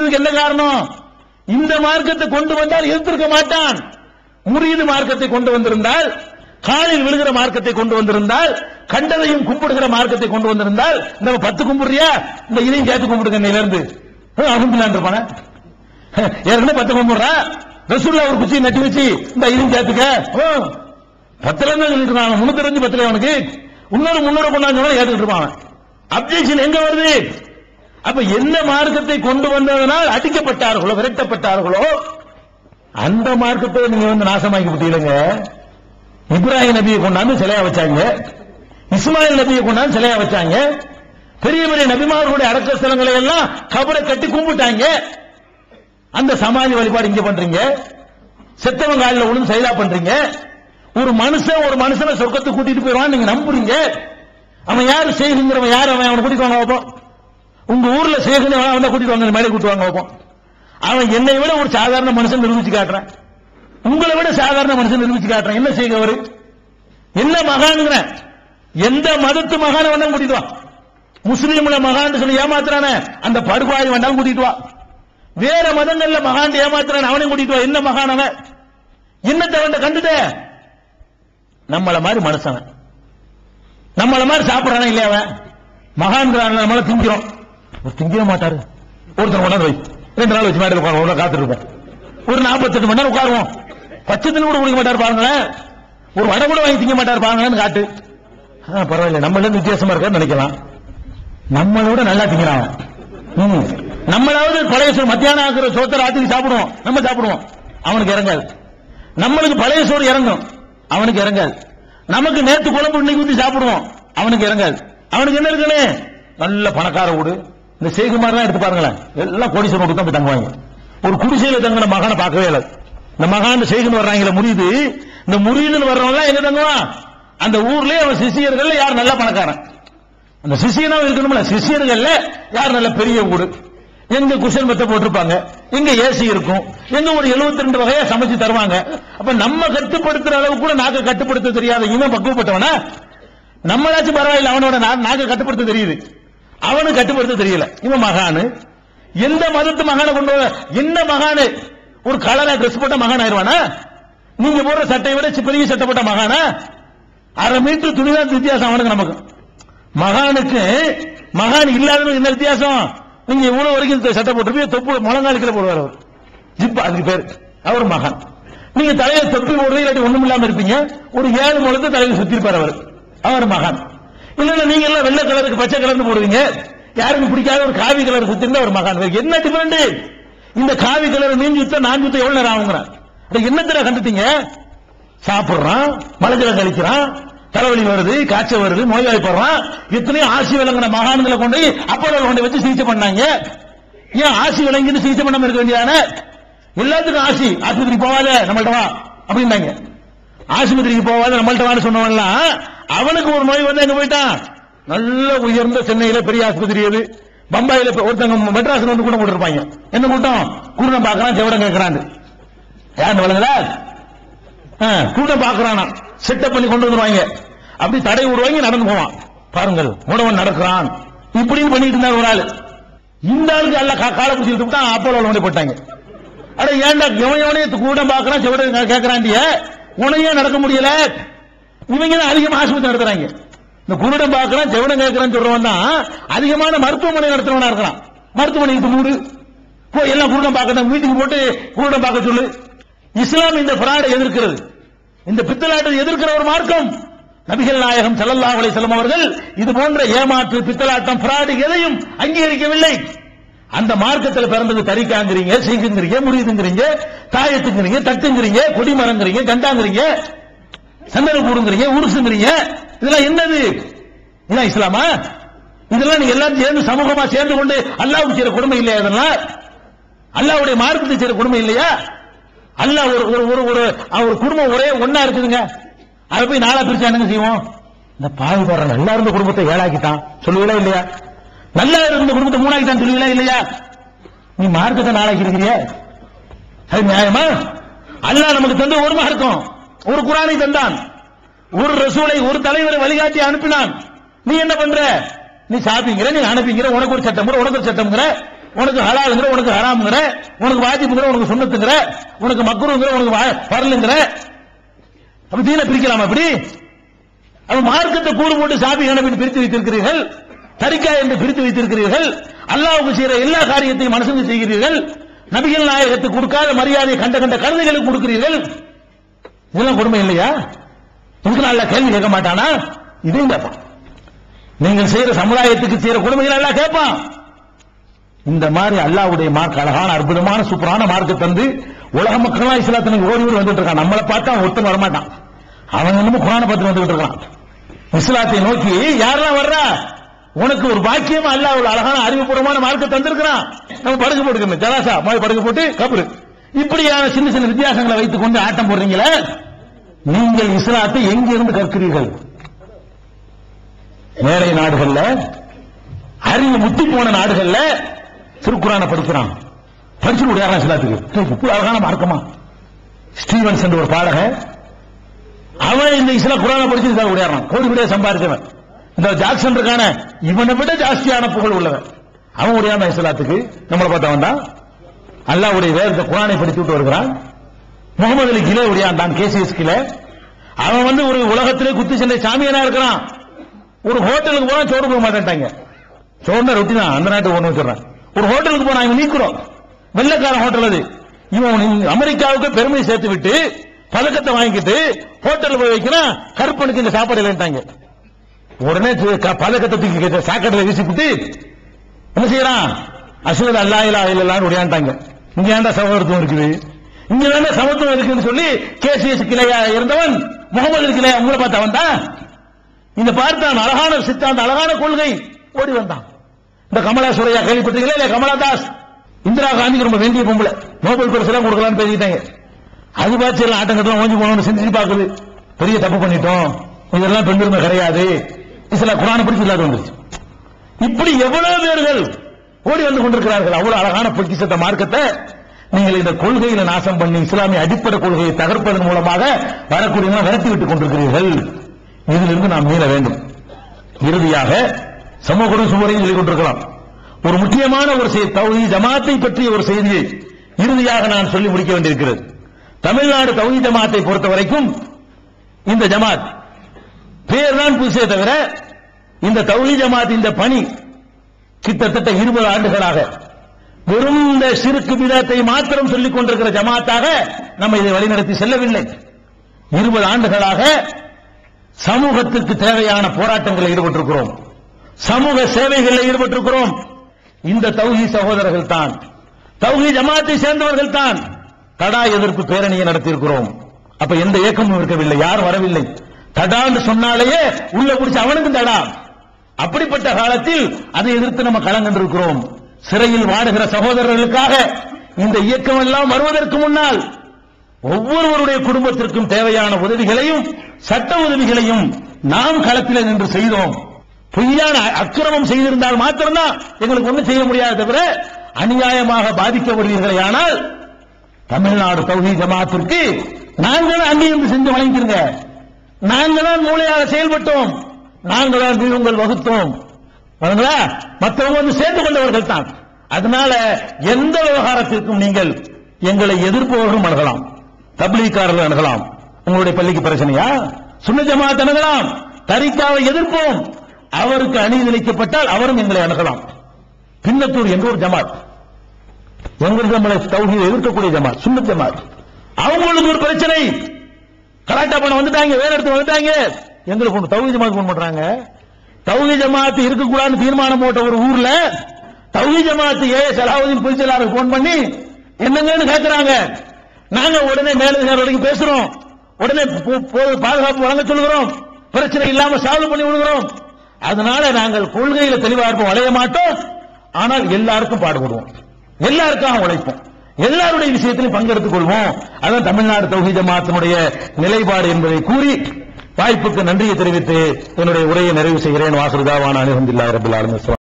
எதிர்த்ததுக்கு என்ன காரணம்? இந்த மார்க்கத்தை கொண்டு வந்தால் எதிர்த்திருக்க மாட்டான். முறியீடு மார்க்கத்தை கொண்டு வந்திருந்தால் காலில் விழுகிற மார்க்கத்தை கொண்டு வந்திருந்தால் கண்டதையும் கும்பிடுகிற மார்க்கத்தை கொண்டு வந்திருந்தால் நம்ம பத்து கும்பிடுறியா? இந்த இதையும் சேர்த்து கும்பிடுங்க இன்னையில இருந்து அகும்பிடலான் இருப்பான ஏற்கனவே பத்து கும்பிடுறா? ரசூல்லா ஒரு குச்சியை நட்டி வச்சு இந்த இதையும் சேர்த்துக்க. பத்துல சொல்லிட்டு இருக்கான். முன்னூத்தி அஞ்சு பத்துல அவனுக்கு. இன்னொரு முன்னூறு கொண்டாந்து ஏற்றுக்கிட்டு இருப்பான். அப்ஜெக்ஷன் எங்க வருது? அப்ப எந்த மார்க்கத்தை கொண்டு வந்ததனால் அடிக்கப்பட்டார்களோ விரட்டப்பட்டார்களோ அந்த மார்க்கத்தை நீங்க வந்து நாசமாக்கி விட்டீங்க இப்ராஹிம் நபியை கொண்டாந்து சிலையா வச்சாங்க. இஸ்மாயில் நபியை கொண்டாந்து சிலையா வச்சாங்க. பெரிய பெரிய நபிமார்களுடைய அடக்க ஸ்தலங்களை எல்லாம் கபரை கட்டி கும்பிட்டாங்க. அந்த சமாதி வழிபாடு இங்க பண்றீங்க. செத்தவங்க காலில் விழுந்து செயலா பண்றீங்க. ஒரு மனுஷன் ஒரு மனுஷனை சொர்க்கத்தை கூட்டிட்டு போயிடுவான் நீங்க நம்புறீங்க. அவன் யாரு செய்யுங்கிறவன் யார்? அவன் அவனை கூட்டிட்டு வாங்க உங்க ஊர்ல சேகுன்னு வந்தா கூட்டிட்டு வாங்க மேலே கூட்டிட்டு வாங்க வைப்போம். அவன் என்னை விட ஒரு சாதாரண மனுஷன் நிரூபிச்சு காட்டுறான். உங்களை விட சாதாரண மனுஷன் நிரூபிச்சு காட்டுறான். என்ன செய்க அவரு? என்ன மகானுங்கிற? எந்த மதத்து மகான வேணாலும் கூட்டிட்டு வா. முஸ்லீம்ல மகான் சொல்லி ஏமாத்துறானே அந்த படுகொலை வேண்டாம் கூட்டிட்டு வா. வேற மதங்கள்ல மகான் ஏமாத்துறான் அவனையும் கூட்டிட்டு வா. என்ன மகான் அவன்? என்னத்தை அவன் கண்டுட்ட நம்மள மாதிரி மனுஷன் நம்மள மாதிரி சாப்பிடறானே இல்லையா அவன்? மகான்கிறான் நம்மள திங்கிறோம். திங்கவே மாட்டாரு. ஒருத்தர் கொண்டாந்து வை. ரெண்டு நாள் வச்சு மேடையில் உட்காருவோம். காத்துட்டு இருப்போம். ஒரு நாற்பத்தெட்டு மணி நேரம் உட்காருவோம். பச்சை தண்ணி கூட குடிக்க மாட்டார் பாருங்களேன். ஒரு வடை கூட வாங்கி திங்க மாட்டார் பாருங்களேன்னு காட்டு. ஆ, பரவாயில்ல. நம்மள இருந்து வித்தியாசமா இருக்கான்னு நினைக்கலாம். நம்மளோட நல்லா திங்கிறான். ம். நம்மளாவது பழைய சோறு மத்தியானம் ஆக்குற சோத்தை ராத்திரி சாப்பிடுவோம். நம்ம சாப்பிடுவோம். அவனுக்கு இறங்காது. நம்மளுக்கு பழைய சோறு இறங்கும். அவனுக்கு இறங்காது. நமக்கு நேற்று குழம்பு இன்னைக்கு ஊற்றி சாப்பிடுவோம். அவனுக்கு இறங்காது. அவனுக்கு என்ன இருக்குன்னு நல்ல பணக்கார வீடு. இந்த சேகுமார் எடுத்து பாருங்களேன். எல்லாம் கோடீஸ்வரன் மட்டும் தான் போய் தங்குவாங்க. ஒரு குடிசையில தங்கின மகானை பார்க்கவே இல்லை. இந்த மகான் செய்குன்னு வர்றாங்களே முறியுது. இந்த முறியுதுன்னு வர்றவங்க எங்க தங்குவான்? அந்த ஊர்லயே அவன் சிசியர்கள் யார் நல்ல பணக்காரன்? அந்த சிசியனாவும் இருக்கணும்ல. சிசியர்கள்ல யார் நல்ல பெரிய ஊடு? எங்க குஷன் மெத்த போட்டிருப்பாங்க. எங்க ஏசி இருக்கும். எங்க ஒரு 72 ரெண்டு வகையா சமைச்சு தருவாங்க. அப்ப நம்ம கட்டுப்படுத்துற அளவு கூட நாக்க கட்டுப்படுத்த தெரியாத இவன் பக்குவப்பட்டவனா? நம்மளாச்சும் பரவாயில்ல அவனோட நாக்க கட்டுப்படுத்த தெரியுது. அவனு கட்டுப்படுத்த தெரியல. இவன் மகானு. எந்த மதத்து மகானை கொண்டு வர என்ன மகானு? ஒரு கலரா ட்ரெஸ் போட்ட மகான் ஆயிருவானா நீங்க போடுற சட்டையை விட சி- பெரிய சட்டை போட்ட மகானா? அரை மீட்டர் துணிதான் வித்தியாசம் அவனுக்கு நமக்கு. மகானுக்கு மகான் இல்லாதவங்க என்ன வித்தியாசம்? நீங்க இவ்வளவு வரைக்கும் இந்த சட்டை போட்டிருப்பீங்க தொப்பு முழங்காலுக்கிற போடுவார் அவர். ஜிப் அதுக்கு பேர். அவர் மகான். நீங்க தலையில தொப்பி போடுறது இல்லாட்டி ஒண்ணும் இல்லாம இருப்பீங்க. ஒரு ஏழு முழத்தை தலையில சுத்திருப்பார் அவர். அவர் மகான். இல்ல நீங்க எல்லாம் வெள்ளை கலருக்கு பச்சை கலர்னு போடுவீங்க. யாருக்கும் பிடிக்காத ஒரு காவி கலர் சுத்திருந்தா ஒரு மகான். என்ன டிஃபரெண்ட் இந்த காவி கலர் நீங்க சுத்த நான் சுத்த எவ்வளவு நேரம் ஆகுங்கிறான் என்ன என்னத்துல கண்டுட்டீங்க? சாப்பிடுறான் மலஜலம் கழிக்கிறான் தலைவலி வருது காய்ச்சல் வருது நோய்வாய்ப்படுறான் எத்தனையோ ஆசி விளங்கின மகான்களை கொண்டு போய் அப்போலோ கொண்டு வச்சு சிகிச்சை பண்ணாங்க. ஏன் ஆசி விளங்கின்னு சிகிச்சை பண்ணாம இருக்க வேண்டியதானே? எல்லாத்துக்கும் ஆசி. ஆஸ்பத்திரி போவாத நம்மள்ட்ட வா அப்படின்னாங்க. ஆஸ்பத்திரிக்கு போவாத நம்மள்ட்ட வான்னு சொன்னவன்லாம் அவனுக்கு ஒரு நோய் வந்து எங்க போயிட்டான் நல்ல உயர்ந்த சென்னையில பெரிய ஆஸ்பத்திரி அது. பம்பாயில ஒருத்தங்க மெட்ராஸ்ல வந்து கூட போட்டுருப்பாங்க என்ன கூட்டம்? குருடம் பாக்குறான் செவடம் கேட்கறான். யார் வழங்குதா கூட்டம் பாக்குறானா செட்டப் பண்ணி கொண்டு வந்துருவாங்க. அப்படி தடை விடுவாங்க நடந்து போவான். பாருங்கள் உணவன் நடக்கிறான். இப்படின்னு பண்ணிட்டு இருந்தார் ஒரு ஆளு. இந்த ஆளுக்கு எல்லாம் காலை பிடிச்சிட்டு விட்டா அப்போலோ கொண்டு போட்டாங்க அட ஏன்டா எவன் எவனே கூட பாக்குறான் செவடம் கேட்கறாண்டிய உனையே நடக்க முடியல. இவங்க தான் அதிகமாக ஆஸ்பத்திரி நடத்துறாங்க. இந்த குருடம் பாக்குறான் ஜெவனம் கேட்கறான்னு சொல்றவன் தான் அதிகமான மருத்துவமனை நடத்துறவனா இருக்கிறான். மருத்துவமனைக்கு மூடு. போய் எல்லாம் குருடம் பார்க்கணும் வீட்டுக்கு போட்டு குருடம் பார்க்க சொல்லு. இஸ்லாம் இந்த பிராடை எதிர்க்கிறது. இந்த பித்தலாட்டை எதிர்க்கிற ஒரு மார்க்கம். நபிகள் நாயகம் செல்லல்லா அலை வஸல்லம் அவர்கள் இது போன்ற ஏமாற்று பித்தலாட்டம் பிராடு எதையும் அங்கீகரிக்கவில்லை. அந்த மார்க்கத்தில் பிறந்தது தரிக்காங்கிறீங்க சீக்குங்கிறீங்க முடியுதுங்கிறீங்க தாயத்துங்கிறீங்க தட்டுங்கிறீங்க கொடிமரங்கிறீங்க கண்டாங்கிறீங்க சந்தன கூடுங்கிறீங்க உருசுங்கிறீங்க இதெல்லாம் என்னது? இதான் இஸ்லாமா? இதெல்லாம் நீங்க எல்லாம் சேர்ந்து சமூகமா சேர்ந்து கொண்டு அல்லாவுக்கு செய்யற கொடுமை இல்லையா இதெல்லாம்? அல்லாவுடைய மார்க்கத்தை செய்யற கொடுமை இல்லையா? அல்லாஹ் ஒரு ஒரு ஒரு ஒரு குடும்பம் ஒரே ஒன்னா இருக்குதுங்க. அதை போய் நாளா பிரிச்சா என்னங்க செய்வோம்? இந்த பாவி போற நல்லா இருந்த குடும்பத்தை ஏழாக்கிட்டான். சொல்லுவீங்களா இல்லையா? நல்லா இருந்த குடும்பத்தை மூணாக்கிட்டான் சொல்லுவீங்களா இல்லையா? நீ மார்க்கத்தை நாளாக்கி இருக்கிறிய அது நியாயமா? அல்லாஹ் நமக்கு தந்த ஒரு மார்க்கம். ஒரு குரானை தந்தான். ஒரு ரசூலை ஒரு தலைவரை வழிகாட்டி அனுப்பினான். நீ என்ன பண்ற? நீ சாப்பிங்கிற நீ அனுப்பிங்கிற உனக்கு ஒரு சட்டம் உனக்கு ஒரு சட்டம்ங்கிற உனக்கு ஹலாலுங்கிற உனக்கு ஹராம்ங்கிற உனக்கு வாஜிப்புங்கிற உனக்கு சுண்ணத்துங்கிற உனக்கு மக்குருங்கிற உனக்கு வா- அப்ப தீன பிரிக்கலாம் அப்படி? அவன் மார்க்கத்தை கூறு போட்டு சாபி கணவன் பிரித்து வைத்திருக்கிறீர்கள் தரிக்கா என்று பிரித்து வைத்திருக்கிறீர்கள் அல்லாவுக்கு செய்யற எல்லா காரியத்தையும் மனசுக்கு செய்கிறீர்கள் நபிகள் நாயகத்துக்கு கொடுக்காத மரியாதையை கண்ட கண்ட கருதைகளுக்கு கொடுக்கிறீர்கள் இதெல்லாம் கொடுமை இல்லையா? இதுக்கு நல்ல கேள்வி கேட்க மாட்டானா? இதையும் கேட்பான். நீங்கள் செய்யற சமுதாயத்துக்கு செய்யற கொடுமைகள் எல்லாம் கேட்பான். இந்த மாதிரி அல்லாவுடைய மார்க் அழகான அற்புதமான சூப்பரான மார்க்கை தந்து உலக மக்கள்லாம் இஸ்லாத்தினுக்கு ஓடி ஓடி வந்துட்டு இருக்கான். நம்மளை பார்த்தா ஒருத்தன் வரமாட்டான். அவன் என்னமோ குரானை பார்த்து வந்துட்டு இருக்கான். இஸ்லாத்தை நோக்கி யாரெல்லாம் வர்றா? உனக்கு ஒரு பாக்கியம் அல்லாஹ் ஒரு அழகான அறிவுபூர்வமான மார்க்கை தந்திருக்கிறான். நம்ம படுக்க போட்டுக்கணும். ஜலாசா மாதிரி படுக்க போட்டு கபரு. இப்படியான சின்ன சின்ன வித்தியாசங்களை வைத்துக் கொண்டு ஆட்டம் போடுறீங்களே? நீங்கள் இஸ்லாத்தை எங்கிருந்து கற்கிறீர்கள்? மேலை நாடுகள்ல? அறிவு முத்தி போன நாடுகள்ல? திருக்குறான படிக்கிறான். படிச்சு முடியாதான் இஸ்லாத்துக்கு. இப்படி அழகான மார்க்கமா. ஸ்டீவன்ஸ் என்ற ஒரு பாடக அவன் இந்த இஸ்லா குரான படிச்சு இதாக விளையாடுறான் கோடி கோடியா சம்பாதிச்சவன் இந்த ஜாக்சன் இருக்கான இவனை விட ஜாஸ்தியான புகழ் உள்ளவன். அவன் உடையாம இஸ்லாத்துக்கு. நம்மளை பார்த்தவன் தான். அல்லாவுடைய வேதத்தை குரானை படித்து விட்டு வருகிறான். முகமது அலி கிலே உடையாண்டான் கேசிஎஸ் கிலே அவன் வந்து ஒரு உலகத்திலே குத்து சண்டை சாமியனா இருக்கிறான். ஒரு ஹோட்டலுக்கு போனா சோறு போக மாட்டேன்ட்டாங்க. சோறுனா ரொட்டி தான். அந்த நாட்டு ஒண்ணு வச்சிடறான். ஒரு ஹோட்டலுக்கு போனா இவன் நீக்கிறோம். வெள்ளக்கார ஹோட்டல் அது. இவன் அமெரிக்காவுக்கு பெருமை சேர்த்து விட்டு பதக்கத்தை வாங்கிட்டு ஹோட்டல் போய் வைக்கிறான் கருப்பனுக்கு இந்த சாப்பாடு இல்லைன்ட்டாங்க. உடனே க- பதக்கத்தை தூக்கி க- சாக்கடையில வீசிவிட்டு என்ன செய்யறான்? அசுவல் அல்லா இல்லா இல்லலான்னு உடையாண்டாங்க. இங்க ஏன்டா சகோதரத்துவம் இருக்குது? இங்க தானே சமத்துவம் இருக்குன்னு சொல்லி கேசிஎஸ் கிளையா இருந்தவன் முகமது கிளையா உங்களை பார்த்து அவன் தான் இந்த பார்த்தான் அழகான சித்தாந்த அழகான கொள்கை. ஓடி வந்தான். இந்த கமலா சுரையா கேள்விப்பட்டீங்களா? இல்ல கமலா தாஸ் இந்திரா காந்திக்கு ரொம்ப வேண்டிய பொம்பளை. நோபல் பரிசு எல்லாம் கொடுக்கலாம்னு பேசிட்டாங்க. அது பார்த்து எல்லாம் ஆட்டம் கட்டலாம் ஓஞ்சி போகணும்னு சிந்திச்சு பார்க்குது. பெரிய தப்பு பண்ணிட்டோம். இதெல்லாம் பெண்ணுரிமை கிடையாது. இசில குரான படிச்சு இல்லாத வந்துருச்சு. இப்படி எவ்வளவு பேர்கள் ஓடி வந்து கொண்டிருக்கிறார்கள். அவ்வளவு அழகான பொக்கிசத்த மார்க்கத்தை நீங்கள் இந்த கொள்கையில நாசம் பண்ணி இஸ்லாமிய அடிப்படை கொள்கையை தகர்ப்பதன் மூலமாக வரக்கூடியவங்க விரட்டி விட்டுக் கொண்டிருக்கிறீர்கள். இதிலிருந்து நாம் மீள வேண்டும். இறுதியாக சமூக சுவரையும் சொல்லிக் கொண்டிருக்கலாம். ஒரு முக்கியமான ஒரு செய்தி தௌஹீ ஜமாத்தை பற்றிய ஒரு செய்தியை இறுதியாக நான் சொல்லி முடிக்க வேண்டியிருக்கிறது. தமிழ்நாடு தௌஹீ ஜமாத்தை பொறுத்த வரைக்கும் இந்த ஜமாத் பேர் தான் புதுசே தவிர இந்த தௌஹீ ஜமாத் இந்த பணி கிட்டத்தட்ட இருபது ஆண்டுகளாக வெறும் இந்த சிறுக்கு விதத்தை மாத்திரம் சொல்லிக் கொண்டிருக்கிற ஜமாத்தாக நம்ம இதை வழிநடத்தி செல்லவில்லை. இருபது ஆண்டுகளாக சமூகத்திற்கு தேவையான போராட்டங்களில் ஈடுபட்டிருக்கிறோம். சமூக சேவைகளில் ஈடுபட்டிருக்கிறோம். இந்த தௌஹி சகோதரர்கள் தான் தௌஹி ஜமாத்தை சேர்ந்தவர்கள் தான் தடா எதிர்ப்பு பேரணியை நடத்தியிருக்கிறோம். அப்ப எந்த இயக்கமும் இருக்கவில்லை யாரும் வரவில்லை. தடான்னு சொன்னாலேயே உள்ள பிடிச்ச அவனுக்கும் தடா. அப்படிப்பட்ட காலத்தில் அதை எதிர்த்து நம்ம களங்கண்டிருக்கிறோம் சிறையில் வாடுகிற சகோதரர்களுக்காக இந்த இயக்கம் எல்லாம் வருவதற்கு முன்னால் ஒவ்வொருவருடைய குடும்பத்திற்கும் தேவையான உதவிகளையும் சட்ட உதவிகளையும் நாம் களத்தில் நின்று செய்தோம். பொய்யான அக்கிரமம் செய்திருந்தால் மாத்திரம்தான் எங்களுக்கு ஒன்றும் செய்ய முடியாது தவிர அநியாயமாக பாதிக்கப்படுவீர்களே ஆனால் தமிழ்நாடு தௌஹீ ஜமாத்திற்கு நாங்கள் அங்கேயிருந்து செஞ்சு வழங்கிருங்க நாங்கள் தான் மூளையாக செயல்பட்டோம். நாங்கள் தான் வியூகங்கள் வகுத்தோம். மற்றவங்க வந்து சேர்ந்து கொண்டவர்கள் தான். அதனால எந்த விவகாரத்திற்கும் நீங்கள் எங்களை எதிர்ப்பவர்களும் அணுகலாம். தப்லீக்காரர்கள் அணுகலாம். உங்களுடைய பள்ளிக்கு பிரச்சனையா? சுண்ண ஜமாத் அணுகலாம். தரிக்காவை எதிர்ப்போம். அவருக்கு அநீதி இழைக்கப்பட்டால் அவரும் எங்களை அணுகலாம். பின்னத்தூர் என்ற ஒரு ஜமாத் எங்களுக்கு நம்மளை தௌஹீதை எதிர்க்கக்கூடிய ஜமாத் சுன்ன ஜமாத் அவங்களுக்கு ஒரு பிரச்சனை. கலாட்டா பண்ண வந்துட்டாங்க வேற இடத்துல வந்துட்டாங்க. எங்களுக்கு ஒன்று தௌஹீத் ஜமாத் ஃபோன் பண்றாங்க. தௌஹீத் ஜமாத் இருக்கக்கூடாதுன்னு தீர்மானம் போட்ட ஒரு ஊர்ல தௌஹீத் ஜமாத் ஏ சலாவுதீன் பொதுச் செயலாளர் ஃபோன் பண்ணி என்னங்கன்னு கேட்கறாங்க நாங்க உடனே மேலதிகாரி வரைக்கும் பேசுறோம். உடனே போ- பாதுகாப்பு வழங்க சொல்லுகிறோம். பிரச்சனை இல்லாம சால்வ் பண்ணி விடுகிறோம். அதனால நாங்கள் கொள்கையில தெளிவா இருப்போம் வளைய மாட்டோம். ஆனால் எல்லாருக்கும் பாடுபடுவோம். எல்லாருக்காக உழைப்போம். எல்லாருடைய விஷயத்திலும் பங்கெடுத்துக் கொள்வோம். அதான் தமிழ்நாடு தௌஹீத் ஜமாத்தினுடைய நிலைப்பாடு என்பதை கூறி வாய்ப்புக்கு நன்றியை தெரிவித்து என்னுடைய உரையை நிறைவு செய்கிறேன். வாசுதாவான அனுகந்தில்லா ரபுல் ஆலமின்.